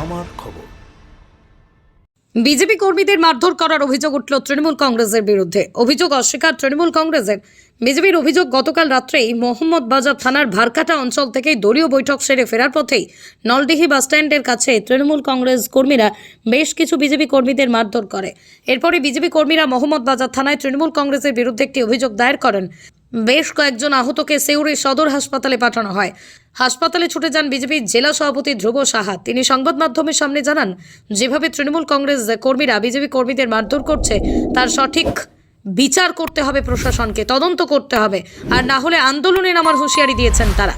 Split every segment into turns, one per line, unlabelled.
আমার খবর।
বিজেপি কর্মীদের মারধর করার অভিযোগ উঠল তৃণমূল কংগ্রেসের বিরুদ্ধে। অভিযোগ অস্বীকার তৃণমূল কংগ্রেসের। বিজেপির অভিযোগ গতকাল রাত্রেই মোহাম্মদ বাজার থানার ভারকাটা অঞ্চল থেকে দলীয় বৈঠক সেরে ফেরার পথেই নলডিহি বাসস্ট্যান্ডের কাছে তৃণমূল কংগ্রেস কর্মীরা বেশ কিছু বিজেপি কর্মীদের মারধর করে। এরপরে বিজেপি কর্মীরা মোহাম্মদ বাজার থানায় তৃণমূল কংগ্রেসের বিরুদ্ধে একটি অভিযোগ দায়ের করেন। বেশ কয়েকজন আহতকে সেউরি সদর হাসপাতালে পাঠানো হয়। হাসপাতালে ছুটে যান বিজেপির জেলা সভাপতি ধ্রুব সাহা। তিনি সংবাদ মাধ্যমের সামনে জানান, যেভাবে তৃণমূল কংগ্রেস কর্মীরা বিজেপি কর্মীদের মারধর করছে, তার সঠিক বিচার করতে হবে প্রশাসনকে, তদন্ত করতে হবে। আর না হলে আন্দোলনে নামার হুঁশিয়ারি দিয়েছেন তারা।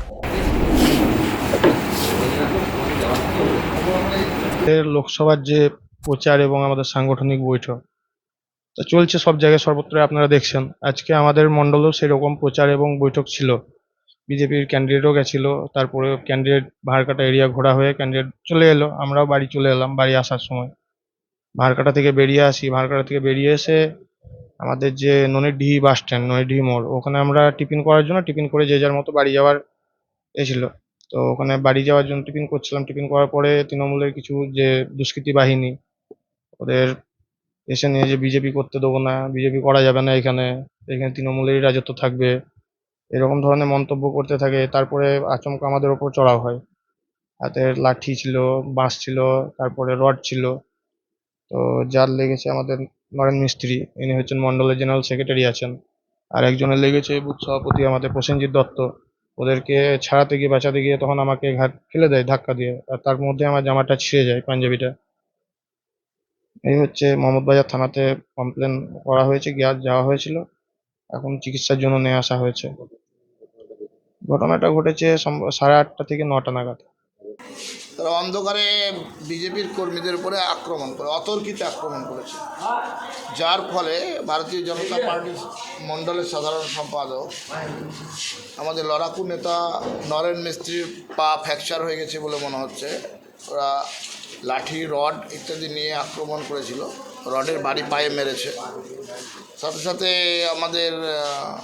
লোকসভার যে প্রচার এবং আমাদের সাংগঠনিক বৈঠক তা চলছে সব জায়গায় সর্বত্র আপনারা দেখছেন। আজকে আমাদের মণ্ডলেও সেরকম প্রচার এবং বৈঠক ছিল। বিজেপির ক্যান্ডিডেটও গেছিল, তারপরে ক্যান্ডিডেট ভারকাটা এরিয়া ঘোরা হয়ে ক্যান্ডিডেট চলে এলো। আমরাও বাড়ি চলে এলাম, বাড়ি আসার সময়। ভারকাটা থেকে বেরিয়ে আসি ভারকাটা থেকে বেরিয়ে এসে আমাদের যে ননিডিহি বাস স্ট্যান্ড ননিডিহি মোড়, ওখানে আমরা টিফিন করার জন্য টিফিন করে যে যার মতো বাড়ি যাওয়ার এছিল তো ওখানে বাড়ি যাওয়ার জন্য টিফিন করছিলাম। টিফিন করার পরে তৃণমূলের কিছু যে দুষ্কৃতী বাহিনী, ওদের এসে নিয়ে যে বিজেপি করতে দেবো না, বিজেপি করা যাবে না এখানে এখানে তৃণমূলেরই রাজত্ব থাকবে, এরকম ধরনের মন্তব্য করতে থাকে, তারপরে আচমকা আমাদের ওপর চড়াও হয়। হাতের লাঠি ছিল, বাঁশ ছিল, তারপরে রড ছিল। তো যার লেগেছে আমাদের নরেন মিস্ত্রি, ইনি হচ্ছেন মন্ডলের জেনারেল সেক্রেটারি আছেন। আর একজনের লেগেছে বুথ সভাপতি আমাদের প্রসেনজিৎ দত্ত। ওদেরকে ছাড়াতে গিয়ে, বাঁচাতে গিয়ে তখন আমাকে ঘাট ফেলে দেয় ধাক্কা দিয়ে, আর তার মধ্যে আমার জামাটা ছিঁড়ে যায় পাঞ্জাবিটা। এই হচ্ছে মোহাম্মদবাজার থানাতে কমপ্লেন করা হয়েছে গিয়ে যাওয়া হয়েছিল। এখন চিকিৎসার জন্য নিয়ে আসা হয়েছে। ঘটনাটা ঘটেছে সাড়ে আটটা থেকে নটা নাগাদ।
তারা অন্ধকারে বিজেপির কর্মীদের উপরে আক্রমণ করে, অতর্কিত আক্রমণ করেছে। যার ফলে ভারতীয় জনতা পার্টির মণ্ডলের সাধারণ সম্পাদক, আমাদের লড়াকু নেতা নরেন মিস্ত্রির পা ফ্র্যাকচার হয়ে গেছে বলে মনে হচ্ছে। ওরা লাঠি রড ইত্যাদি নিয়ে আক্রমণ করেছিল। রডের বাড়ি পায়ে মেরেছে। সাথে সাথে আমাদের আহ,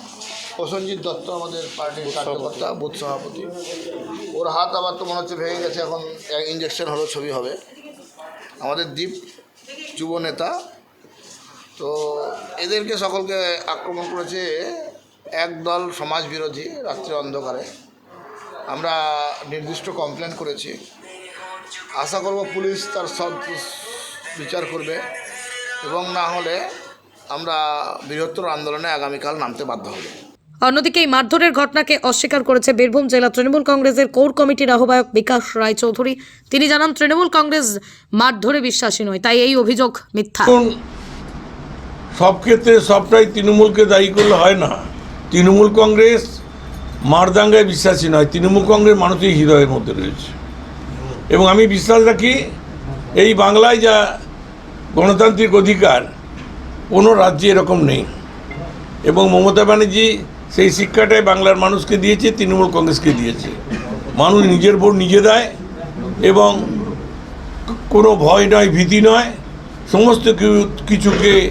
প্রসেনজিৎ দত্ত আমাদের পার্টির কার্যকর্তা বুথ সভাপতি। ওর হাত আবার তো মনে হচ্ছে ভেঙে গেছে এখন ইঞ্জেকশন হলো ছবি হবে। আমাদের দ্বীপ যুব নেতা। তো এদেরকে সকলকে আক্রমণ করেছে একদল সমাজ বিরোধী রাত্রে অন্ধকারে। আমরা নির্দিষ্ট কমপ্লেন করেছি। আশা করব পুলিশ তার সব বিচার করবে এবং না হলে আমরা বৃহত্তর আন্দোলনে আগামীকাল নামতে বাধ্য হব।
অন্যদিকে এই মারধরের ঘটনাকে অস্বীকার করেছে বীরভূম জেলা তৃণমূল কংগ্রেসের কোর কমিটির আহ্বায়ক বিকাশ রায়চৌধুরী। তিনি জানান তৃণমূল কংগ্রেস মারধরে বিশ্বাসী নয় তাই এই অভিযোগ মিথ্যা।
সব ক্ষেত্রে সবটাই তৃণমূলকে দায়ী করলে হয় না। তৃণমূল কংগ্রেস মারদাঙ্গায় বিশ্বাসী নয় তৃণমূল কংগ্রেস মানুষের হৃদয়ের মধ্যে রয়েছে। এবং আমি বিশ্বাস রাখি, এই বাংলায় যা গণতান্ত্রিক অধিকার, কোনো রাজ্যে এরকম নেই। এবং মমতা ব্যানার্জি সেই শিক্ষাটাই বাংলার মানুষকে দিয়েছে, তৃণমূল কংগ্রেসকে দিয়েছে। মানুষ নিজের ভোট নিজে দেয় এবং কোনো ভয় নয়, ভীতি নয়। সমস্ত কিছু- কিছুকে